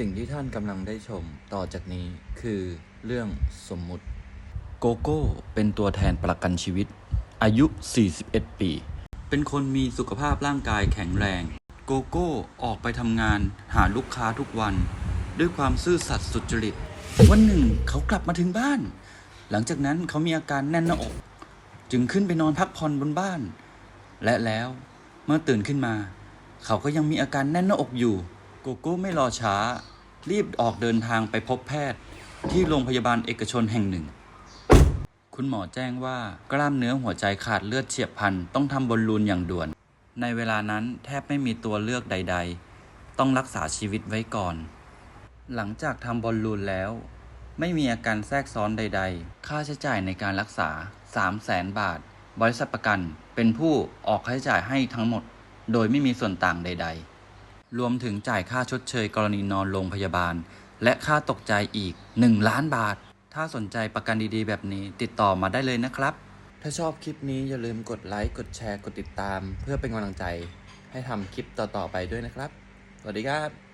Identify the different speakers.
Speaker 1: สิ่งที่ท่านกำลังได้ชมต่อจากนี้คือเรื่องสมมุติ โกโก้เป็นตัวแทนประกันชีวิต อายุ 41 ปี เป็นคนมีสุขภาพร่างกายแข็งแรง โกโก้ออกไปทำงานหาลูกค้าทุกวัน ด้วยความซื่อสัตย์สุจริต วันหนึ่งเขากลับมาถึงบ้าน หลังจากนั้นเขามีอาการแน่นหน้าอก จึงขึ้นไปนอนพักผ่อนบนบ้าน และแล้วเมื่อตื่นขึ้นมา เขาก็ยังมีอาการแน่นหน้าอกอยู่ กโก้ไม่รอช้า รีบออกเดินทางไปพบแพทย์ ที่โรงพยาบาลเอกชนแห่งหนึ่ง คุณหมอแจ้งว่ากล้ามเนื้อหัวใจขาดเลือดเฉียบพลันต้องทำบอลลูนอย่างด่วน ในเวลานั้นแทบไม่มีตัวเลือกใด ๆ ต้องรักษาชีวิตไว้ก่อน หลังจากทำบอลลูนแล้ว ไม่มีอาการแทรกซ้อนใด ๆ ค่าใช้จ่ายในการรักษา 3 0 0แสนบาท บริษัทประกันเป็นผู้ออกค่าใช้จ่ายให้ทั้งหมด โดยไม่มีส่วนต่างใด ๆ รวมถึงจ่ายค่าชดเชยกรณีนอนโรงพยาบาล และค่าตกใจอีก 1 ล้านบาท ถ้าสนใจประกันดีๆ แบบนี้ติดต่อมาได้เลยนะครับ ถ้าชอบคลิปนี้อย่าลืมกดไลค์ กดแชร์ กดติดตาม เพื่อเป็นกำลังใจ ให้ทำคลิปต่อๆไปด้วยนะครับ สวัสดีครับ